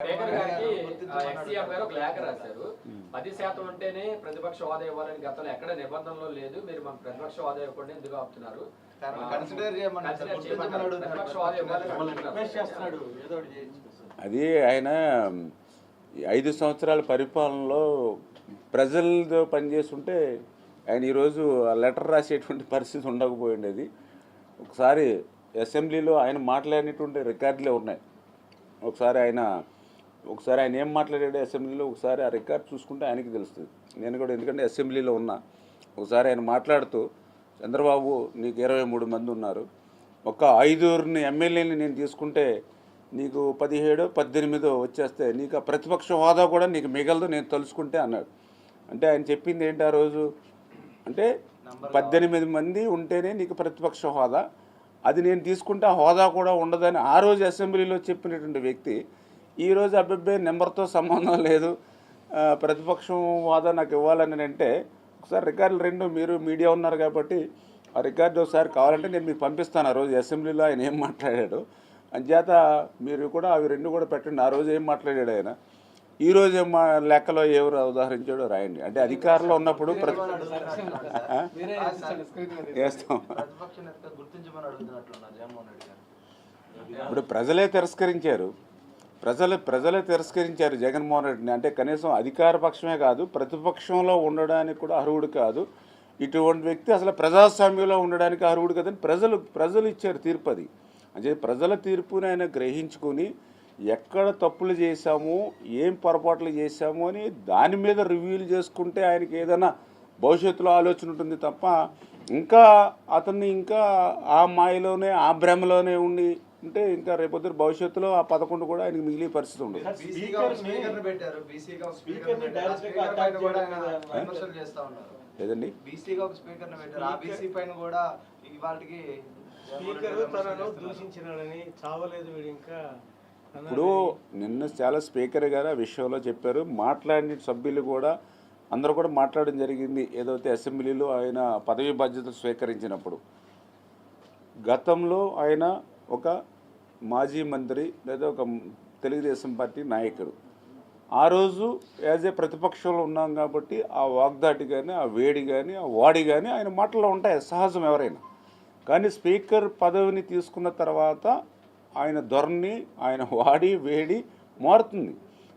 Speaker గారికి గారు ఒక లేఖ రాశారు. పది శాతం ఉంటేనే ప్రతిపక్ష హోదా ఇవ్వాలని గతంలో ఎక్కడ నిబంధనలో లేదు. మీరు మన ప్రతిపక్ష హోదా ఇవ్వకుండా ఎందుకు ఆపుతున్నారు? అది ఆయన ఐదు సంవత్సరాల పరిపాలనలో ప్రజలతో పనిచేస్తుంటే ఆయన ఈరోజు ఆ లెటర్ రాసేటువంటి పరిస్థితి ఉండకపోయిండేది ఒకసారి అసెంబ్లీలో ఆయన మాట్లాడినటువంటి రికార్డులే ఉన్నాయి. ఒకసారి ఆయన ఒకసారి ఆయన ఏం మాట్లాడాడు అసెంబ్లీలో ఒకసారి ఆ రికార్డ్ చూసుకుంటే ఆయనకి తెలుస్తుంది. నేను కూడా ఎందుకంటే అసెంబ్లీలో ఉన్నా. ఒకసారి ఆయన మాట్లాడుతూ చంద్రబాబు నీకు ఇరవై మూడు మంది ఉన్నారు. ఒక ఐదుగురిని ఎమ్మెల్యేని నేను తీసుకుంటే నీకు పదిహేడో పద్దెనిమిదో వచ్చేస్తే నీకు ఆ ప్రతిపక్ష హోదా కూడా నీకు మిగలదు నేను తలుచుకుంటే అన్నాడు. అంటే ఆయన చెప్పింది ఏంటి ఆ రోజు? అంటే పద్దెనిమిది మంది ఉంటేనే నీకు ప్రతిపక్ష హోదా. అది నేను తీసుకుంటే హోదా కూడా ఉండదని ఆ రోజు అసెంబ్లీలో చెప్పినటువంటి వ్యక్తి ఈ రోజు అబ్బాయి నెంబర్తో సంబంధం లేదు. ప్రతిపక్షం హోదా నాకు ఇవ్వాలని అంటే ఒకసారి రికార్డులు రెండు మీరు మీడియా ఉన్నారు కాబట్టి ఆ రికార్డు ఒకసారి కావాలంటే నేను మీకు పంపిస్తాను ఆ రోజు అసెంబ్లీలో ఆయన ఏం మాట్లాడాడు. అంచేత మీరు కూడా అవి రెండు కూడా పెట్టండి ఆ రోజు ఏం మాట్లాడాడు ఆయన. ఈ రోజు ఏం మా లెక్కలో ఎవరు ఉదాహరించాడో రాయండి. అంటే అధికారంలో ఉన్నప్పుడు వేస్తాం. ఇప్పుడు ప్రజలే తిరస్కరించారు. ప్రజలు ప్రజలే తిరస్కరించారు జగన్మోహన్ రెడ్డిని. అంటే కనీసం అధికార పక్షమే కాదు ప్రతిపక్షంలో ఉండడానికి కూడా అర్హుడు కాదు. ఇటువంటి వ్యక్తి అసలు ప్రజాస్వామ్యంలో ఉండడానికి అర్హుడు కాదని ప్రజలు ప్రజలు ఇచ్చారు తీర్పు అది. అంటే ప్రజల తీర్పుని ఆయన గ్రహించుకొని ఎక్కడ తప్పులు చేశాము ఏం పొరపాట్లు చేశాము అని దాని మీద రివ్యూలు చేసుకుంటే ఆయనకి ఏదైనా భవిష్యత్తులో ఆలోచన ఉంటుంది తప్ప ఇంకా అతన్ని ఇంకా ఆ మాయలోనే ఆ భ్రమలోనే ఉండి అంటే ఇంకా రేపొద్దు భవిష్యత్తులో ఆ పదకొండు కూడా ఆయనకి మిగిలే పరిస్థితి ఉండదు. లేదండి బీసీగా ఒక స్పీకర్ని పెట్టారు. ఆ బీసీ పైన కూడా ఇవాళకి స్పీకర్ తనను దూషించినాడని చావలేదు వీడు ఇంకా. అన్నది ఇప్పుడు నిన్న చాలా స్పీకర్ గారు ఆ విషయంలో చెప్పారు. మాట్లాడిన సభ్యులు కూడా అందరూ కూడా మాట్లాడడం జరిగింది. ఏదైతే అసెంబ్లీలో ఆయన పదవి బాధ్యతలు స్వీకరించినప్పుడు గతంలో ఆయన ఒక మాజీ మంత్రి లేదా ఒక తెలుగుదేశం పార్టీ నాయకుడు. ఆ రోజు యాజ్ ఏ ప్రతిపక్షంలో ఉన్నాం కాబట్టి ఆ వాగ్దాటి కానీ ఆ వేడి కానీ ఆ వాడి కానీ ఆయన మాటల్లో ఉంటాయి సహజం ఎవరైనా. కానీ స్పీకర్ పదవిని తీసుకున్న తర్వాత ఆయన ధోరణి ఆయన వాడి వేడి మారుతుంది.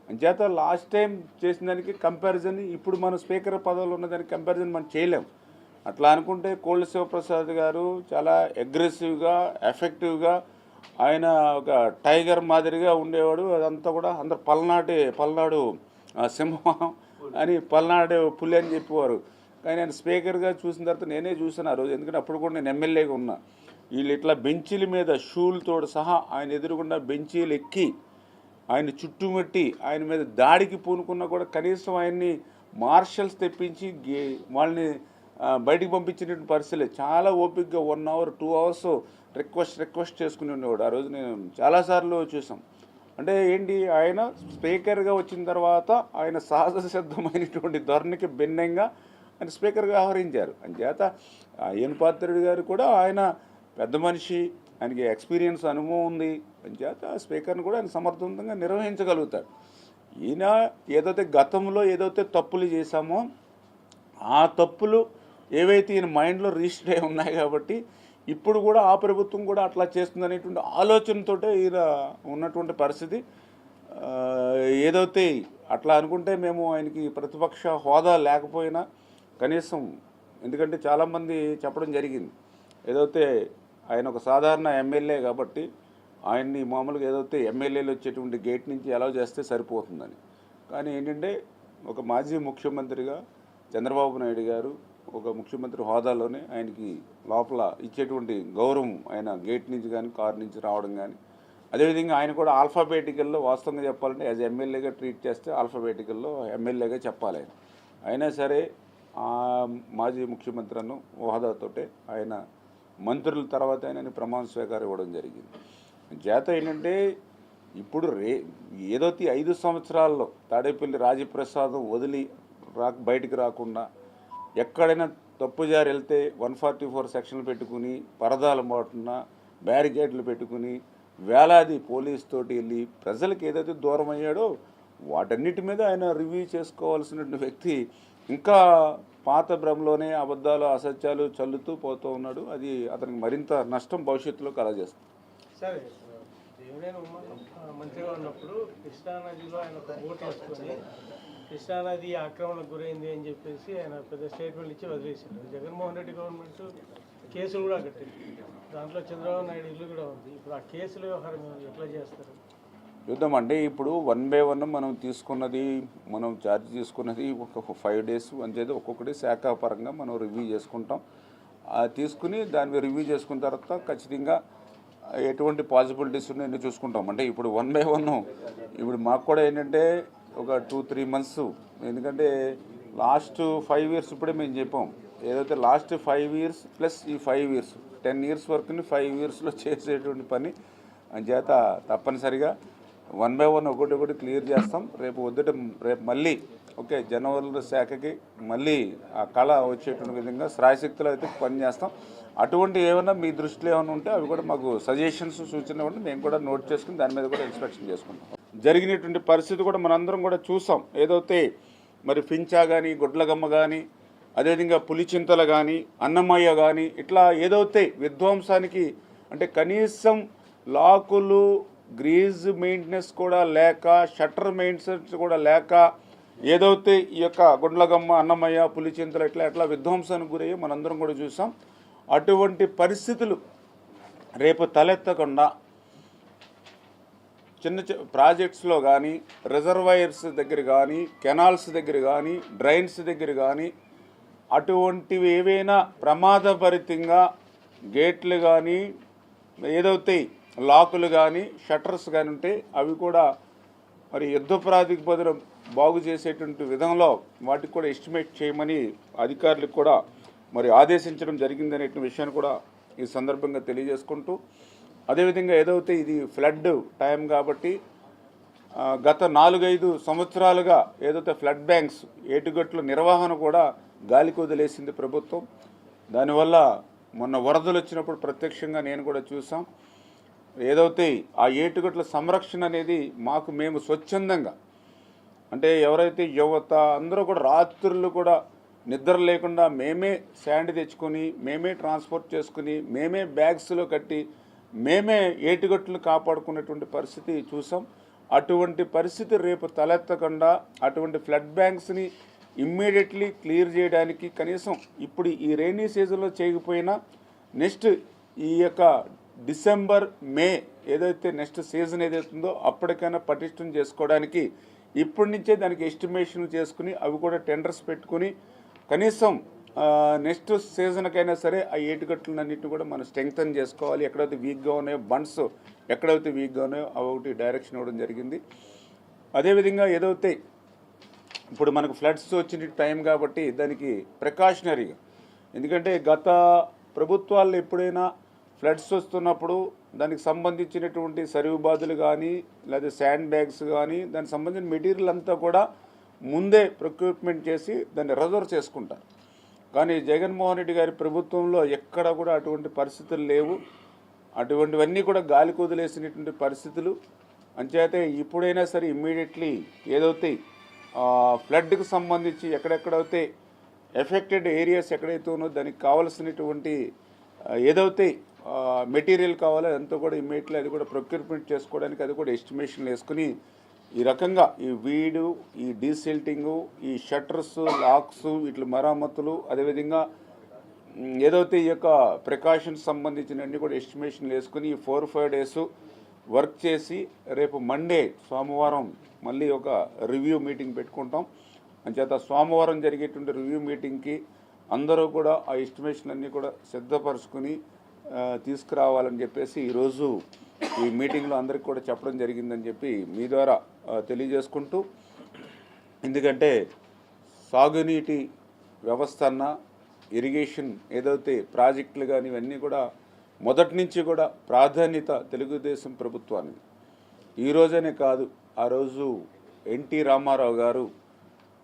అంచేత లాస్ట్ టైం చేసిన దానికి కంపారిజన్ ఇప్పుడు మన స్పీకర్ పదవిలో ఉన్న దానికి కంపారిజన్ మనం చేయలేము అట్లా అనుకుంటే కోళ్ళ శివప్రసాద్ గారు చాలా అగ్రెసివ్గా ఎఫెక్టివ్గా ఆయన ఒక టైగర్ మాదిరిగా ఉండేవాడు. అదంతా కూడా అందరు పల్నాటి పల్నాడు ఆ, సింహం అని పల్నాడు పులి అని చెప్పేవారు. కానీ ఆయన స్పీకర్గా చూసిన తర్వాత నేనే చూసాను ఆ రోజు. ఎందుకంటే అప్పుడు కూడా నేను ఎమ్మెల్యేగా ఉన్నా. వీళ్ళు ఇట్లా బెంచీల మీద షూలతో సహా ఆయన ఎదురుగుండా బెంచీలు ఎక్కి ఆయన చుట్టుముట్టి ఆయన మీద దాడికి పూనుకున్నా కూడా కనీసం ఆయన్ని మార్షల్స్ తెప్పించి వాళ్ళని బయటికి పంపించినటువంటి పరిస్థితి చాలా ఓపిక్గా one hour two hours request request చేసుకుని ఉండేవాడు. ఆ రోజు నేను చాలాసార్లు చూసాం అంటే ఏంటి? ఆయన స్పీకర్గా వచ్చిన తర్వాత ఆయన సహజ సిద్ధమైనటువంటి ధోరణికి భిన్నంగా ఆయన స్పీకర్గా వ్యవహరించారు. అంచేత అయ్యన్ పాత్రుడు గారు కూడా ఆయన పెద్ద మనిషి ఆయనకి ఎక్స్పీరియన్స్ అనుభవం ఉంది. అంచేత స్పీకర్ని కూడా ఆయన సమర్థవంతంగా నిర్వహించగలుగుతాడు ఈయన ఏదైతే గతంలో ఏదైతే తప్పులు చేశామో ఆ తప్పులు ఏవైతే ఈయన మైండ్లో రిజిస్టర్ అయి ఉన్నాయి కాబట్టి ఇప్పుడు కూడా ఆ ప్రభుత్వం కూడా అట్లా చేస్తుంది అనేటువంటి ఆలోచనతో ఈయన ఉన్నటువంటి పరిస్థితి. ఏదైతే అట్లా అనుకుంటే మేము ఆయనకి ప్రతిపక్ష హోదా లేకపోయినా కనీసం ఎందుకంటే చాలామంది చెప్పడం జరిగింది. ఏదైతే ఆయన ఒక సాధారణ ఎమ్మెల్యే కాబట్టి ఆయన్ని మామూలుగా ఏదైతే ఎమ్మెల్యేలు వచ్చేటువంటి గేట్ నుంచి అలౌ చేస్తే సరిపోతుందని. కానీ ఏంటంటే ఒక మాజీ ముఖ్యమంత్రిగా చంద్రబాబు నాయుడు గారు ఒక ముఖ్యమంత్రి హోదాలోనే ఆయనకి లోపల ఇచ్చేటువంటి గౌరవం ఆయన గేట్ నుంచి కానీ కారు నుంచి రావడం కానీ అదేవిధంగా ఆయన కూడా ఆల్ఫాబేటికల్లో వాస్తవంగా చెప్పాలంటే యాజ్ ఎమ్మెల్యేగా ట్రీట్ చేస్తే ఆల్ఫాబేటికల్లో ఎమ్మెల్యేగా చెప్పాలి ఆయన. అయినా సరే మాజీ ముఖ్యమంత్రిను హోదాతోటే ఆయన మంత్రుల తర్వాత ఆయన ప్రమాణ స్వీకారం ఇవ్వడం జరిగింది. చేత ఏంటంటే ఇప్పుడు రే ఏదైతే ఐదు సంవత్సరాల్లో తాడేపల్లి రాజప్రసాదం వదిలి రా బయటికి రాకుండా ఎక్కడైనా తప్పు జారి వెళ్తే వన్ ఫార్టీ ఫోర్ సెక్షన్లు పెట్టుకుని పరదాలు మాటున బ్యారికేడ్లు పెట్టుకుని వేలాది పోలీస్ తోటి వెళ్ళి ప్రజలకు ఏదైతే దూరం అయ్యాడో వాటన్నిటి మీద ఆయన రివ్యూ చేసుకోవాల్సిన వ్యక్తి ఇంకా పాత భ్రమలోనే అబద్ధాలు అసత్యాలు చల్లుతూ పోతూ ఉన్నాడు. అది అతనికి మరింత నష్టం భవిష్యత్తులో కలగజేస్తుంది. సరే దేవినేని మంత్రిగా ఉన్నప్పుడు కృష్ణానదిలో ఆయన ఒక ఓటు వేసుకొని కృష్ణానది ఆక్రమణకు గురైంది అని చెప్పేసి ఆయన పెద్ద స్టేట్మెంట్ ఇచ్చి వదిలేశారు. జగన్మోహన్ రెడ్డి గవర్నమెంట్ కేసులు కూడా కట్టింది. దాంట్లో చంద్రబాబు నాయుడు ఇల్లు కూడా ఉంది. ఇప్పుడు ఆ కేసుల వ్యవహారం ఎట్లా చేస్తారు? చూద్దాం అంటే ఇప్పుడు వన్ బై వన్ మనం తీసుకున్నది మనం ఛార్జ్ తీసుకున్నది ఒక ఫైవ్ డేస్ అంచేది ఒక్కొక్కటి శాఖాపరంగా మనం రివ్యూ చేసుకుంటాం. ఆ తీసుకుని దాన్ని రివ్యూ చేసుకున్న తర్వాత ఖచ్చితంగా ఎటువంటి పాసిబిలిటీస్ ఉన్నాయని చూసుకుంటాం. అంటే ఇప్పుడు వన్ బై వన్ ఇప్పుడు మాకు కూడా ఏంటంటే ఒక టూ త్రీ మంత్స్ ఎందుకంటే లాస్ట్ ఫైవ్ ఇయర్స్ ఇప్పుడే మేము చెప్పాం. ఏదైతే లాస్ట్ ఫైవ్ ఇయర్స్ ప్లస్ ఈ ఫైవ్ ఇయర్స్ టెన్ ఇయర్స్ వరకుని ఫైవ్ ఇయర్స్లో చేసేటువంటి పని. చేత తప్పనిసరిగా వన్ బై వన్ ఒకటి ఒకటి క్లియర్ చేస్తాం. రేపు వద్దుట రేపు మళ్ళీ ఓకే జనవరి శాఖకి మళ్ళీ ఆ కళ వచ్చేటువంటి విధంగా శ్రాయశక్తులు అయితే పని చేస్తాం అటువంటి ఏమైనా మీ దృష్టిలో ఏమైనా ఉంటే అవి కూడా మాకు సజెషన్స్ సూచన ఉంటే మేము కూడా నోట్ చేసుకుని దాని మీద కూడా ఇన్స్పెక్షన్ చేసుకుంటాం. జరిగినటువంటి పరిస్థితి కూడా మనందరం కూడా చూసాం. ఏదైతే మరి ఫించా కానీ గుడ్లగమ్మ కానీ అదేవిధంగా పులిచింతలు కానీ అన్నమయ్య కానీ ఇట్లా ఏదైతే విధ్వంసానికి అంటే కనీసం లాకులు గ్రీజ్ మెయింటెనెన్స్ కూడా లేక షట్టర్ మెయింటెనెన్స్ కూడా లేక ఏదైతే ఈ యొక్క గుండ్లగమ్మ అన్నమయ్య పులిచింతలు ఇట్లా ఎట్లా విధ్వంసానికి గురయ్యో మనందరం కూడా చూసాం. అటువంటి పరిస్థితులు రేపు తలెత్తకుండా చిన్న ప్రాజెక్ట్స్లో కానీ రిజర్వాయర్స్ దగ్గర కానీ కెనాల్స్ దగ్గర కానీ డ్రైన్స్ దగ్గర కానీ అటువంటివి ఏవైనా ప్రమాదభరితంగా గేట్లు కానీ ఏదైతే లాకులు కానీ షట్టర్స్ కానీ ఉంటే అవి కూడా మరి యుద్ధ ప్రాతిపదన బాగు చేసేటువంటి విధంలో వాటికి కూడా ఎస్టిమేట్ చేయమని అధికారులకు కూడా మరి ఆదేశించడం జరిగిందనే విషయాన్ని కూడా ఈ సందర్భంగా తెలియజేసుకుంటూ అదేవిధంగా ఏదైతే ఇది ఫ్లడ్ టైం కాబట్టి గత నాలుగైదు సంవత్సరాలుగా ఏదైతే ఫ్లడ్ బ్యాంక్స్ ఏటుగట్ల నిర్వహణ కూడా గాలికి వదిలేసింది ప్రభుత్వం. దానివల్ల మొన్న వరదలు వచ్చినప్పుడు ప్రత్యక్షంగా నేను కూడా చూసాం. ఏదైతే ఆ ఏటుగట్ల సంరక్షణ అనేది మాకు మేము స్వచ్ఛందంగా అంటే ఎవరైతే యువత అందరూ కూడా రాత్రులు కూడా నిద్ర లేకుండా మేమే శాండ్ తెచ్చుకొని మేమే ట్రాన్స్పోర్ట్ చేసుకుని మేమే బ్యాగ్స్లో కట్టి మేమే ఏటిగట్టులు కాపాడుకున్నటువంటి పరిస్థితి చూసాం. అటువంటి పరిస్థితి రేపు తలెత్తకుండా అటువంటి ఫ్లడ్ బ్యాంక్స్ని ఇమ్మీడియట్లీ క్లియర్ చేయడానికి కనీసం ఇప్పుడు ఈ రైనీ సీజన్లో చేయకపోయినా నెక్స్ట్ ఈ యొక్క డిసెంబర్ మే ఏదైతే నెక్స్ట్ సీజన్ ఏదైతుందో అప్పటికైనా పటిష్టం చేసుకోవడానికి ఇప్పటి నుంచే దానికి ఎస్టిమేషన్ చేసుకుని అవి కూడా టెండర్స్ పెట్టుకుని కనీసం నెక్స్ట్ సీజన్కైనా సరే ఆ ఏటుగట్లన్నింటిని కూడా మనం స్ట్రెంగ్తన్ చేసుకోవాలి. ఎక్కడైతే వీక్గా ఉన్నాయో బండ్స్ ఎక్కడైతే వీక్గా ఉన్నాయో అవి ఒకటి డైరెక్షన్ ఇవ్వడం జరిగింది. అదేవిధంగా ఏదైతే ఇప్పుడు మనకు ఫ్లడ్స్ వచ్చిన టైం కాబట్టి దానికి ప్రికాషనరీగా ఎందుకంటే గత ప్రభుత్వాలు ఎప్పుడైనా ఫ్లడ్స్ వస్తున్నప్పుడు దానికి సంబంధించినటువంటి సరివు బాధలు కానీ లేదా శాండ్ బ్యాగ్స్ కానీ దానికి సంబంధించిన మెటీరియల్ అంతా కూడా ముందే ప్రొక్యూర్మెంట్ చేసి దాన్ని రిజర్వ్ చేసుకుంటారు కానీ జగన్మోహన్ రెడ్డి గారి ప్రభుత్వంలో ఎక్కడ కూడా అటువంటి పరిస్థితులు లేవు. అటువంటివన్నీ కూడా గాలి కుదిలేసినటువంటి పరిస్థితులు. అంచేతే ఇప్పుడైనా సరే ఇమ్మీడియట్లీ ఏదైతే ఫ్లడ్కి సంబంధించి ఎక్కడెక్కడైతే ఎఫెక్టెడ్ ఏరియాస్ ఎక్కడైతే ఉన్నో దానికి కావలసినటువంటి ఏదైతే మెటీరియల్ కావాలో అంతా కూడా ఇమ్మీడియట్లీ అది కూడా ప్రొక్యూర్మెంట్ చేసుకోవడానికి అది కూడా ఎస్టిమేషన్ వేసుకుని ఈ రకంగా ఈ వీడు ఈ డీసెల్టింగు ఈ షట్టర్స్ లాక్స్ వీటి మరమ్మతులు అదేవిధంగా ఏదైతే ఈ యొక్క ప్రికాషన్స్ సంబంధించినవన్నీ కూడా ఎస్టిమేషన్ వేసుకుని ఈ ఫోర్ ఫైవ్ డేస్ వర్క్ చేసి రేపు మండే సోమవారం మళ్ళీ ఒక రివ్యూ మీటింగ్ పెట్టుకుంటాం. అంచేత సోమవారం జరిగేటువంటి రివ్యూ మీటింగ్కి అందరూ కూడా ఆ ఎస్టిమేషన్ అన్నీ కూడా సిద్ధపరచుకుని తీసుకురావాలని చెప్పేసి ఈరోజు ఈ మీటింగ్లో అందరికీ కూడా చెప్పడం జరిగిందని చెప్పి మీ ద్వారా తెలియజేసుకుంటూ ఎందుకంటే సాగునీటి వ్యవస్థ అన్న ఇరిగేషన్ ఏదైతే ప్రాజెక్టులు కానీ ఇవన్నీ కూడా మొదటి నుంచి కూడా ప్రాధాన్యత తెలుగుదేశం ప్రభుత్వానికి ఈ రోజనే కాదు ఆ రోజు ఎన్టీ రామారావు గారు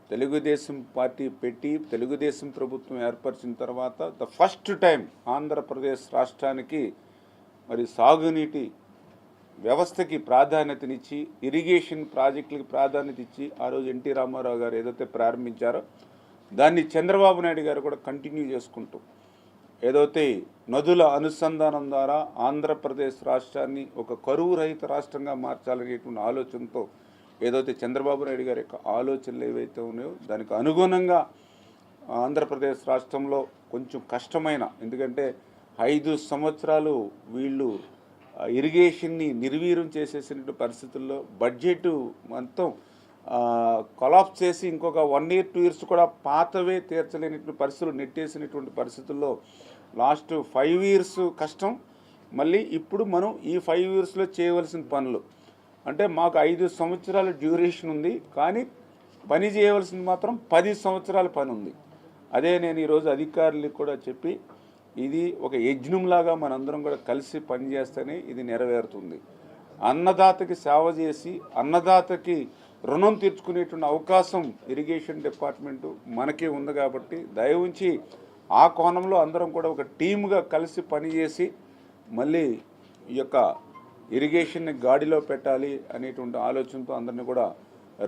తెలుగుదేశం పార్టీ పెట్టి తెలుగుదేశం ప్రభుత్వం ఏర్పరిచిన తర్వాత ద ఫస్ట్ టైం ఆంధ్రప్రదేశ్ రాష్ట్రానికి మరి సాగునీటి వ్యవస్థకి ప్రాధాన్యతనిచ్చి ఇరిగేషన్ ప్రాజెక్టులకి ప్రాధాన్యత ఇచ్చి ఆ రోజు ఎన్టీ రామారావు గారు ఏదైతే ప్రారంభించారో దాన్ని చంద్రబాబు నాయుడు గారు కూడా కంటిన్యూ చేసుకుంటూ ఏదైతే నదుల అనుసంధానం ద్వారా ఆంధ్రప్రదేశ్ రాష్ట్రాన్ని ఒక కరువు రహిత రాష్ట్రంగా మార్చాలనేటువంటి ఆలోచనతో ఏదైతే చంద్రబాబు నాయుడు గారి యొక్క ఆలోచనలు ఏవైతే ఉన్నాయో దానికి అనుగుణంగా ఆంధ్రప్రదేశ్ రాష్ట్రంలో కొంచెం కష్టమైన ఎందుకంటే ఐదు సంవత్సరాలు వీళ్ళు ఇరిగేషన్ని నిర్వీర్యం చేసేసిన పరిస్థితుల్లో బడ్జెట్ మొత్తం కొలాప్స్ చేసి ఇంకొక వన్ ఇయర్ టూ ఇయర్స్ కూడా పాతవే తీర్చలేనటువంటి పరిస్థితులు నెట్టేసినటువంటి పరిస్థితుల్లో లాస్ట్ ఫైవ్ ఇయర్స్ కష్టం. మళ్ళీ ఇప్పుడు మనం ఈ ఫైవ్ ఇయర్స్లో చేయవలసిన పనులు. అంటే మాకు ఐదు సంవత్సరాల డ్యూరేషన్ ఉంది కానీ పని చేయవలసింది మాత్రం పది సంవత్సరాల పని ఉంది. అదే నేను ఈరోజు అధికారులకు కూడా చెప్పి ఇది ఒక యజ్ఞంలాగా మనందరం కూడా కలిసి పనిచేస్తేనే ఇది నెరవేరుతుంది. అన్నదాతకి సేవ చేసి అన్నదాతకి రుణం తీర్చుకునేటువంటి అవకాశం ఇరిగేషన్ డిపార్ట్మెంటు మనకే ఉంది కాబట్టి దయ ఉంచి ఆ కోణంలో అందరం కూడా ఒక టీముగా కలిసి పనిచేసి మళ్ళీ ఈ యొక్క ఇరిగేషన్ని గాడిలో పెట్టాలి అనేటువంటి ఆలోచనతో అందరినీ కూడా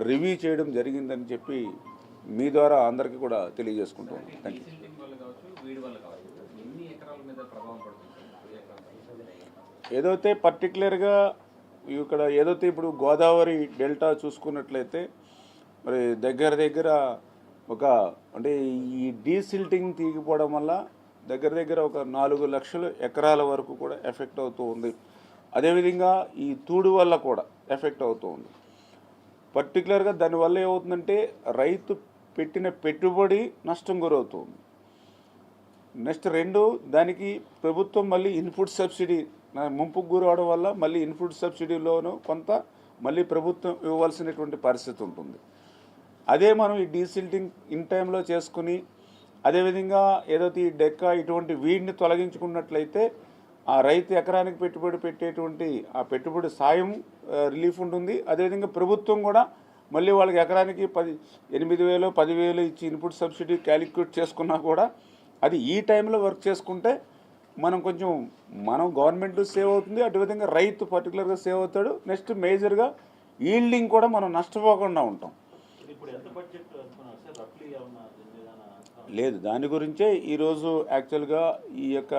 రివ్యూ చేయడం జరిగిందని చెప్పి మీ ద్వారా అందరికీ కూడా తెలియజేసుకుంటాం థ్యాంక్ యూ ఏదైతే పర్టికులర్గా ఇక్కడ ఏదైతే ఇప్పుడు గోదావరి డెల్టా చూసుకున్నట్లయితే మరి దగ్గర దగ్గర ఒక అంటే ఈ డీసిల్టింగ్ తీగిపోవడం వల్ల దగ్గర దగ్గర ఒక నాలుగు లక్షల ఎకరాల వరకు కూడా ఎఫెక్ట్ అవుతూ ఉంది. అదేవిధంగా ఈ తూడు వల్ల కూడా ఎఫెక్ట్ అవుతూ ఉంది. పర్టికులర్గా దానివల్ల ఏమవుతుందంటే రైతు పెట్టిన పెట్టుబడి నష్టం గురవుతుంది నెక్స్ట్ రెండు దానికి ప్రభుత్వం మళ్ళీ ఇన్పుట్ సబ్సిడీ ముంపుకు గురవడం వల్ల మళ్ళీ ఇన్పుట్ సబ్సిడీలోనూ కొంత మళ్ళీ ప్రభుత్వం ఇవ్వాల్సినటువంటి పరిస్థితి ఉంటుంది. అదే మనం ఈ డీసిల్టింగ్ ఇన్ టైంలో చేసుకుని అదేవిధంగా ఏదైతే ఈ డెక్క ఇటువంటి వీడిని తొలగించుకున్నట్లయితే ఆ రైతు ఎకరానికి పెట్టుబడి పెట్టేటువంటి ఆ పెట్టుబడి సాయం రిలీఫ్ ఉంటుంది. అదేవిధంగా ప్రభుత్వం కూడా మళ్ళీ వాళ్ళకి ఎకరానికి పది ఎనిమిది వేలు పదివేలు ఇచ్చి ఇన్పుట్ సబ్సిడీ క్యాలిక్యులేట్ చేసుకున్నా కూడా అది ఈ టైంలో వర్క్ చేసుకుంటే మనం కొంచెం మనం గవర్నమెంట్ సేవ్ అవుతుంది అదేవిధంగా రైతు పర్టికులర్గా సేవ్ అవుతాడు. నెక్స్ట్ మేజర్గా ఈల్డింగ్ కూడా మనం నష్టపోకుండా ఉంటాం. లేదు దాని గురించే ఈరోజు యాక్చువల్గా ఈ యొక్క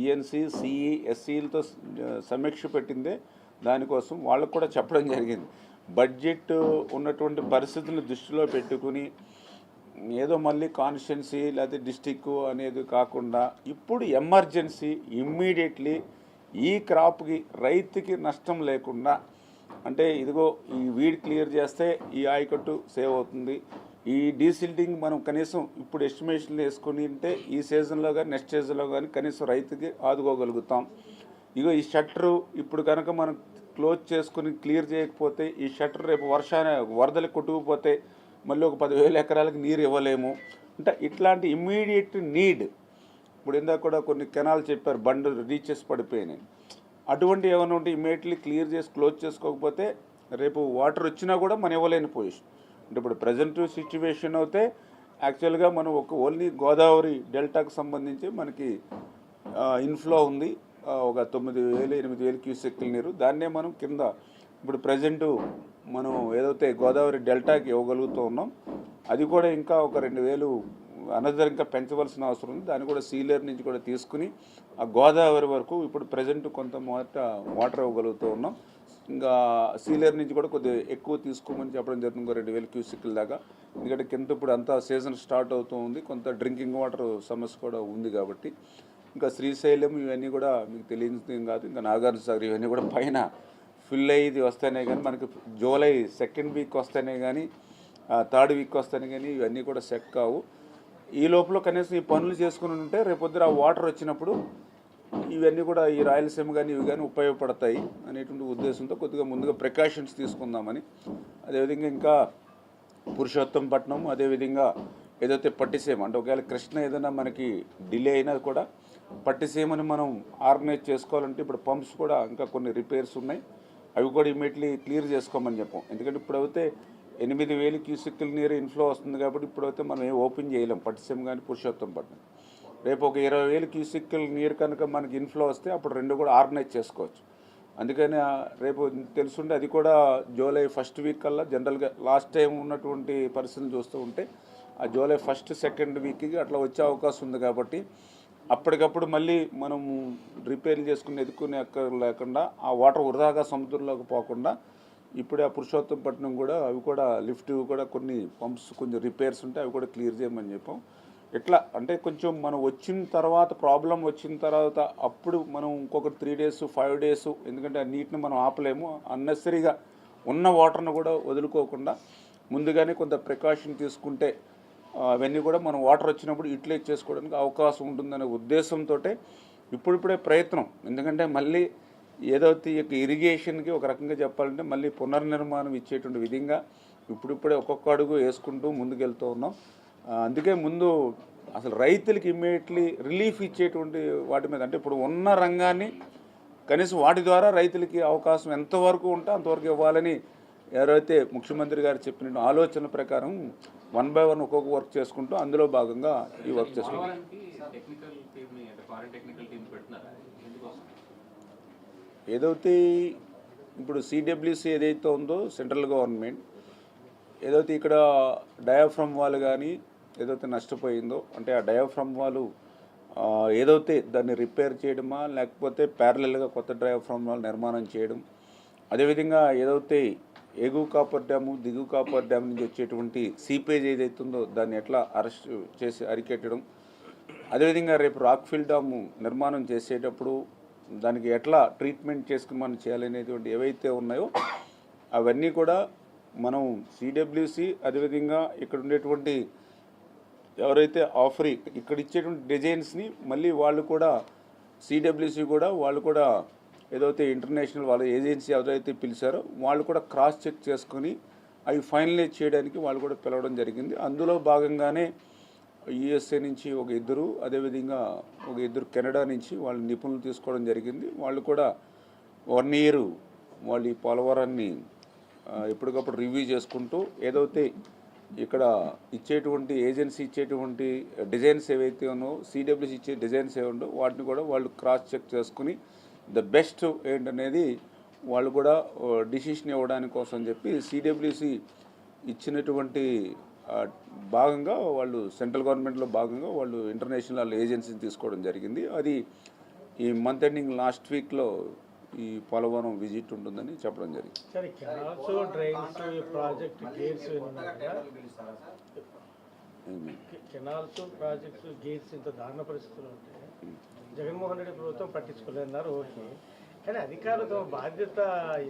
ఈఎన్సి సిఈ ఎస్సీలతో సమీక్ష పెట్టిందే. దానికోసం వాళ్ళకు కూడా చెప్పడం జరిగింది. బడ్జెట్ ఉన్నటువంటి పరిస్థితులను దృష్టిలో పెట్టుకుని ఏదో మళ్ళీ కాన్స్టిట్యున్సీ లేకపోతే డిస్టిక్ అనేది కాకుండా ఇప్పుడు ఎమర్జెన్సీ ఇమ్మీడియట్లీ ఈ క్రాప్కి రైతుకి నష్టం లేకుండా అంటే ఇదిగో ఈ వీడ్ క్లియర్ చేస్తే ఈ ఆయకట్టు సేవ్ అవుతుంది. ఈ డీసిల్టింగ్ మనం కనీసం ఇప్పుడు ఎస్టిమేషన్లు వేసుకుని ఉంటే ఈ సీజన్లో కానీ నెక్స్ట్ సీజన్లో కానీ కనీసం రైతుకి ఆదుకోగలుగుతాం. ఇగో ఈ షట్టరు ఇప్పుడు కనుక మనం క్లోజ్ చేసుకుని క్లియర్ చేయకపోతే ఈ షట్టర్ రేపు వర్షాన వరదలు కొట్టుకుపోతే మళ్ళీ ఒక పదివేల ఎకరాలకు నీరు ఇవ్వలేము. అంటే ఇట్లాంటి ఇమ్మీడియట్ నీడ్ ఇప్పుడు ఇందాక కూడా కొన్ని కెనాల్ చెప్పారు బండ్ రీచెస్ పడిపోయినాయి. అటువంటి ఏమైనా ఉంటే ఇమ్మీడియట్లీ క్లియర్ చేసి క్లోజ్ చేసుకోకపోతే రేపు వాటర్ వచ్చినా కూడా మనం ఇవ్వలేని పొజిషన్ అంటే ఇప్పుడు ప్రజెంట్ సిచ్యువేషన్ అయితే యాక్చువల్గా మనం ఒక ఓన్లీ గోదావరి డెల్టాకు సంబంధించి మనకి ఇన్ఫ్లో ఉంది. ఒక తొమ్మిది వేలు ఎనిమిది వేలు క్యూసెక్ల నీరు. దాన్నే మనం కింద ఇప్పుడు ప్రజెంటు మనం ఏదైతే గోదావరి డెల్టాకి ఇవ్వగలుగుతూ ఉన్నాం అది కూడా ఇంకా ఒక రెండు వేలు అనదర్ ఇంకా పెంచవలసిన అవసరం ఉంది. దాన్ని కూడా సీలర్ నుంచి కూడా తీసుకుని ఆ గోదావరి వరకు ఇప్పుడు ప్రజెంట్ కొంత మొదట వాటర్ ఇవ్వగలుగుతూ ఉన్నాం. ఇంకా సీలర్ నుంచి కూడా కొద్దిగా ఎక్కువ తీసుకోమని చెప్పడం జరుగుతుంది. రెండు వేల క్యూసిక్ల దాకా. ఎందుకంటే కింద ఇప్పుడు అంతా సీజన్ స్టార్ట్ అవుతూ ఉంది. కొంత డ్రింకింగ్ వాటర్ సమస్య కూడా ఉంది కాబట్టి. ఇంకా శ్రీశైలం ఇవన్నీ కూడా మీకు తెలియదు కాదు. ఇంకా నాగార్జున సాగర్ ఇవన్నీ కూడా పైన ఫిల్ అయ్యి వస్తేనే కానీ మనకి జూలై సెకండ్ వీక్ వస్తేనే కానీ థర్డ్ వీక్ వస్తేనే కానీ ఇవన్నీ కూడా సెట్ కావు. ఈ లోపల కనీసం ఈ పనులు చేసుకుని ఉంటే రేపొద్దున ఆ వాటర్ వచ్చినప్పుడు ఇవన్నీ కూడా ఈ రాయలసీమ కానీ ఇవి కానీ ఉపయోగపడతాయి అనేటువంటి ఉద్దేశంతో కొద్దిగా ముందుగా ప్రికాషన్స్ తీసుకుందామని. అదేవిధంగా ఇంకా పురుషోత్తం పట్నం అదేవిధంగా ఏదైతే పట్టిసీమ అంటే ఒకవేళ కృష్ణ ఏదైనా మనకి డిలే అయినా కూడా పట్టిసీమని మనం ఆర్గనైజ్ చేసుకోవాలంటే ఇప్పుడు పంప్స్ కూడా ఇంకా కొన్ని రిపేర్స్ ఉన్నాయి. అవి కూడా ఇమీడియట్లీ క్లియర్ చేసుకోమని చెప్పాం. ఎందుకంటే ఇప్పుడైతే ఎనిమిది వేలు క్యూసిక్కుల నీరు ఇన్ఫ్లో వస్తుంది కాబట్టి ఇప్పుడైతే మనం ఏం ఓపెన్ చేయలేం. పట్టిసీమ కానీ పురుషోత్తంపట్నం రేపు ఒక ఇరవై వేలు క్యూసిక్కుల నీరు కనుక మనకి ఇన్ఫ్లో వస్తే అప్పుడు రెండు కూడా ఆర్గనైజ్ చేసుకోవచ్చు. అందుకని రేపు తెలుసుంటే అది కూడా జూలై ఫస్ట్ వీక్ కల్లా జనరల్గా లాస్ట్ టైం ఉన్నటువంటి పరిస్థితులు చూస్తూ ఉంటే ఆ జూలై ఫస్ట్ సెకండ్ వీక్కి అట్లా వచ్చే అవకాశం ఉంది కాబట్టి అప్పటికప్పుడు మళ్ళీ మనము రిపేర్ చేసుకుని ఎదుర్కొనే అక్కర లేకుండా ఆ వాటర్ వృధాగా సముద్రంలోకి పోకుండా ఇప్పుడే ఆ పురుషోత్తంపట్నం కూడా అవి కూడా లిఫ్ట్ కూడా కొన్ని పంప్స్ కొంచెం రిపేర్స్ ఉంటే అవి కూడా క్లియర్ చేయమని చెప్పాం. ఎట్లా? అంటే కొంచెం మనం వచ్చిన తర్వాత ప్రాబ్లం వచ్చిన తర్వాత అప్పుడు మనం ఇంకొక త్రీ డేస్ ఫైవ్ డేస్ ఎందుకంటే ఆ నీటిని మనం ఆపలేము. అన్నెసరీగా ఉన్న వాటర్ను కూడా వదులుకోకుండా ముందుగానే కొంత ప్రికాషన్ తీసుకుంటే అవన్నీ కూడా మనం వాటర్ వచ్చినప్పుడు యూటిలైజ్ చేసుకోవడానికి అవకాశం ఉంటుందనే ఉద్దేశంతో ఇప్పుడిప్పుడే ప్రయత్నం. ఎందుకంటే మళ్ళీ ఏదైతే ఈ యొక్క ఇరిగేషన్కి ఒక రకంగా చెప్పాలంటే మళ్ళీ పునర్నిర్మాణం ఇచ్చేటువంటి విధంగా ఇప్పుడిప్పుడే ఒక్కొక్క అడుగు వేసుకుంటూ ముందుకెళ్తూ ఉన్నాం. అందుకే ముందు అసలు రైతులకి ఇమ్మీడియట్లీ రిలీఫ్ ఇచ్చేటువంటి వాటి మీద అంటే ఇప్పుడు ఉన్న రంగాన్ని కనీసం వాటి ద్వారా రైతులకి అవకాశం ఎంతవరకు ఉంటే అంతవరకు ఇవ్వాలని ఎవరైతే ముఖ్యమంత్రి గారు చెప్పిన ఆలోచన ప్రకారం వన్ బై వన్ ఒక్కొక్క వర్క్ చేసుకుంటూ అందులో భాగంగా ఈ వర్క్ చేసుకుంటాం. ఏదైతే ఇప్పుడు సిడబ్ల్యూసి ఏదైతే ఉందో సెంట్రల్ గవర్నమెంట్ ఏదైతే ఇక్కడ డయాఫ్రమ్ వాల్ కానీ ఏదైతే నష్టపోయిందో అంటే ఆ డయాఫ్రమ్ వాల్ ఆ, ఏదైతే దాన్ని రిపేర్ చేయడమా లేకపోతే ప్యారలల్గా కొత్త డయాఫ్రమ్ వాల్ నిర్మాణం చేయడం అదేవిధంగా ఏదైతే ఎగువ కాపర్ డ్యాము దిగువ కాపర్ డ్యామ్ నుంచి వచ్చేటువంటి సీపేజ్ ఏదైతే ఉందో దాన్ని ఎట్లా అరెస్ట్ చేసి అరికెట్టడం. అదేవిధంగా రేపు రాక్ఫిల్ డ్యాము నిర్మాణం చేసేటప్పుడు దానికి ఎట్లా ట్రీట్మెంట్ చేసుకుని మనం చేయాలనేటువంటి ఏవైతే ఉన్నాయో అవన్నీ కూడా మనం సిడబ్ల్యూసి అదేవిధంగా ఇక్కడ ఉండేటువంటి ఎవరైతే ఆఫరీ ఇక్కడ ఇచ్చేటువంటి డిజైన్స్ని మళ్ళీ వాళ్ళు కూడా సిడబ్ల్యూసి కూడా వాళ్ళు కూడా ఏదైతే ఇంటర్నేషనల్ వాళ్ళ ఏజెన్సీ ఎవరైతే పిలిచారో వాళ్ళు కూడా క్రాస్ చెక్ చేసుకొని అవి ఫైనలైజ్ చేయడానికి వాళ్ళు కూడా పిలవడం జరిగింది. అందులో భాగంగానే యుఎస్ఏ నుంచి ఒక ఇద్దరు అదేవిధంగా ఒక ఇద్దరు కెనడా నుంచి వాళ్ళు నిపుణులు తీసుకోవడం జరిగింది. వాళ్ళు కూడా వన్ ఇయర్ వాళ్ళు ఈ పోలవరాన్ని ఎప్పటికప్పుడు రివ్యూ చేసుకుంటూ ఏదైతే ఇక్కడ ఇచ్చేటువంటి ఏజెన్సీ ఇచ్చేటువంటి డిజైన్స్ ఏవైతే ఉన్నో సిడబ్ల్యూసి ఇచ్చే డిజైన్స్ ఏవి ఉండో వాటిని కూడా వాళ్ళు క్రాస్ చెక్ చేసుకుని ద బెస్ట్ ఏంటనేది వాళ్ళు కూడా డిసిషన్ ఇవ్వడానికి కోసం చెప్పి సిడబ్ల్యూసి ఇచ్చినటువంటి భాగంగా వాళ్ళు సెంట్రల్ గవర్నమెంట్లో భాగంగా వాళ్ళు ఇంటర్నేషనల్ ఏజెన్సీని తీసుకోవడం జరిగింది. అది ఈ మంత్ ఎండింగ్ లాస్ట్ వీక్లో ఈ పోలవరం విజిట్ ఉంటుందని చెప్పడం జరిగింది. జగన్మోహన్ రెడ్డి ప్రభుత్వం పట్టించుకోలేదన్నారు ఓకే కానీ అధికారులు తమ బాధ్యత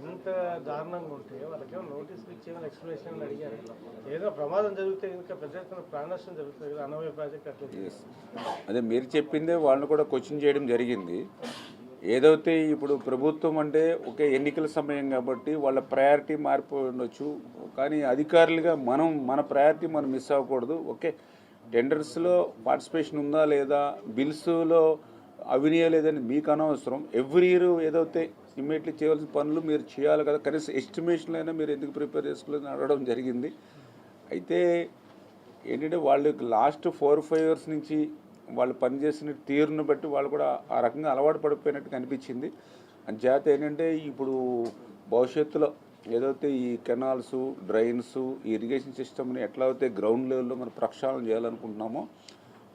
ఇంత దారుణంగా ఉంటే వాళ్ళకేమో నోటీసులు ఇచ్చేమో ఎక్స్ప్లెనేషన్ అడిగారు? ఏదో ప్రమాదం జరిగితే ఇంకా పెద్ద ఎత్తున ప్రాణనష్టం జరుగుతుంది కదా అనవయ ప్రాజెక్ట్ అట్లా అదే మీరు చెప్పిందే వాళ్ళని కూడా క్వశ్చన్ చేయడం జరిగింది. ఏదైతే ఇప్పుడు ప్రభుత్వం అంటే ఒకే ఎన్నికల సమయం కాబట్టి వాళ్ళ ప్రయారిటీ మారిపోయి ఉండొచ్చు. కానీ అధికారులుగా మనం మన ప్రయారిటీ మనం మిస్ అవ్వకూడదు. ఓకే టెండర్స్లో పార్టిసిపేషన్ ఉందా లేదా? బిల్స్లో అవినీయ లేదని మీకు అనవసరం ఎవ్రీ ఇయర్ ఏదైతే ఇమ్మీడియట్లీ చేయవలసిన పనులు మీరు చేయాలి కదా కనీసం ఎస్టిమేషన్ అయినా మీరు ఎందుకు ప్రిపేర్ చేసుకోలేదని అడగడం జరిగింది. అయితే ఏంటంటే వాళ్ళు లాస్ట్ ఫోర్ ఫైవ్ ఇయర్స్ నుంచి వాళ్ళు పనిచేసిన తీరును బట్టి వాళ్ళు కూడా ఆ రకంగా అలవాటు పడిపోయినట్టు కనిపించింది అంచేత ఏంటంటే ఇప్పుడు భవిష్యత్తులో ఏదైతే ఈ కెనాల్స్ డ్రైన్స్ ఈ ఇరిగేషన్ సిస్టమ్ని ఎట్లా అయితే గ్రౌండ్ లెవెల్లో మనం ప్రక్షాళన చేయాలనుకుంటున్నామో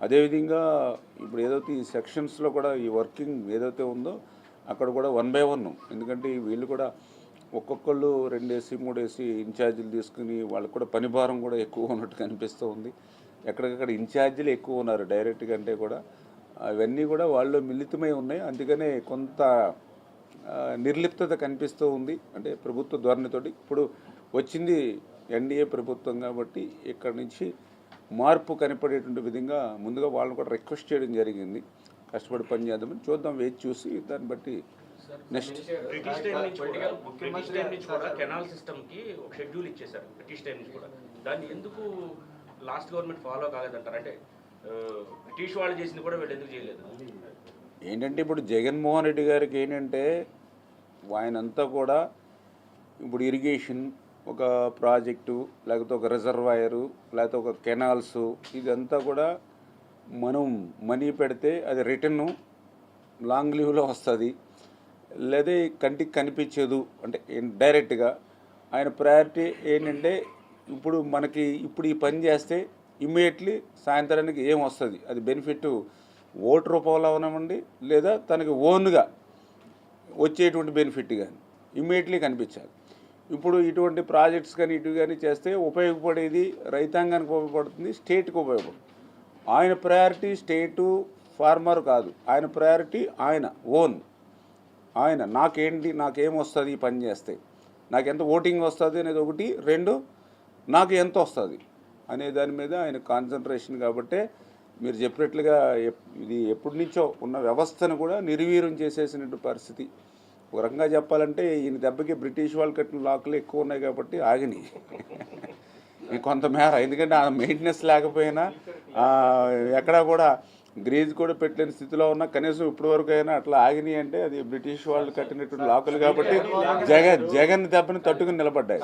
అదేవిధంగా ఇప్పుడు ఏదైతే ఈ సెక్షన్స్లో కూడా ఈ వర్కింగ్ ఏదైతే ఉందో అక్కడ కూడా వన్ బై వన్. ఎందుకంటే వీళ్ళు కూడా ఒక్కొక్కళ్ళు రెండేసి మూడేసి ఇన్ఛార్జీలు తీసుకుని వాళ్ళకు కూడా పని భారం కూడా ఎక్కువ ఉన్నట్టు కనిపిస్తూ ఉంది. ఎక్కడికక్కడ ఇన్ఛార్జీలు ఎక్కువ ఉన్నారు డైరెక్ట్ కంటే కూడా. అవన్నీ కూడా వాళ్ళు మిళితమై ఉన్నాయి. అందుకనే కొంత నిర్లిప్త నిర్లిప్తత కనిపిస్తూ ఉంది. అంటే ప్రభుత్వ ధోరణితోటి. ఇప్పుడు వచ్చింది ఎన్డీఏ ప్రభుత్వం కాబట్టి ఇక్కడ నుంచి మార్పు కనపడేటువంటి విధంగా ముందుగా వాళ్ళని కూడా రిక్వెస్ట్ చేయడం జరిగింది. కష్టపడి పని చేద్దామని చూద్దాం వేచి చూసి దాన్ని బట్టి నెక్స్ట్ బ్రిటిష్ టైం నుంచి కూడా బ్రిటిష్ టైం నుంచి కూడా కెనాల్ సిస్టమ్కి ఒక షెడ్యూల్ ఇచ్చేశారు బ్రిటిష్ టైం నుంచి కూడా. దాన్ని ఎందుకు లాస్ట్ గవర్నమెంట్ ఫాలో కాలేదంటారు? అంటే బ్రిటిష్ వాళ్ళు చేసింది కూడా వీళ్ళు ఎందుకు చేయలేదు? ఏంటంటే ఇప్పుడు జగన్మోహన్ రెడ్డి గారికి ఏంటంటే ఆయనంతా కూడా ఇప్పుడు ఇరిగేషన్ ఒక ప్రాజెక్టు లేకపోతే ఒక రిజర్వాయరు లేకపోతే ఒక కెనాల్స్ ఇదంతా కూడా మనం మనీ పెడితే అది రిటర్న్ లాంగ్ లీవ్లో వస్తుంది. లేదా కంటికి కనిపించదు. అంటే డైరెక్ట్గా ఆయన ప్రయారిటీ ఏంటంటే ఇప్పుడు మనకి ఇప్పుడు ఈ పని చేస్తే ఇమ్మీడియట్లీ సాయంత్రానికి ఏం వస్తుంది? అది బెనిఫిట్ ఓటు రూపంలో అవనివ్వండి లేదా తనకి ఓన్గా వచ్చేటువంటి బెనిఫిట్ కానీ ఇమ్మీడియట్లీ కనిపించాలి. ఇప్పుడు ఇటువంటి ప్రాజెక్ట్స్ కానీ ఇటు కానీ చేస్తే ఉపయోగపడేది రైతాంగానికి ఉపయోగపడుతుంది స్టేట్కి ఉపయోగపడుతుంది. ఆయన ప్రయారిటీ స్టేటు ఫార్మర్ కాదు. ఆయన ప్రయారిటీ ఆయన ఓన్. ఆయన నాకేంటి నాకేమొస్తుంది ఈ పని చేస్తే? నాకు ఎంత ఓటింగ్ వస్తుంది అనేది ఒకటి. రెండు నాకు ఎంత వస్తుంది? అనే దాని మీద ఆయన కాన్సన్ట్రేషన్ కాబట్టే మీరు చెప్పినట్లుగా ఇది ఎప్పటి నుంచో ఉన్న వ్యవస్థను కూడా నిర్వీర్యం చేసేసినట్టు పరిస్థితి. ఒక రకంగా చెప్పాలంటే ఈయన దెబ్బకి బ్రిటిష్ వాళ్ళు కట్టిన లాకులు ఎక్కువ ఉన్నాయి కాబట్టి ఆగినాయి కొంతమేర ఎందుకంటే ఆ మెయింటెనెన్స్ లేకపోయినా ఎక్కడా కూడా గ్రీజ్ కూడా పెట్టలేని స్థితిలో ఉన్న కనీసం ఇప్పటి వరకు అయినా అట్లా ఆగినాయి అంటే అది బ్రిటిష్ వాళ్ళు కట్టినటువంటి లాకులు కాబట్టి జగన్ జగన్ దెబ్బని తట్టుకుని నిలబడ్డాయి.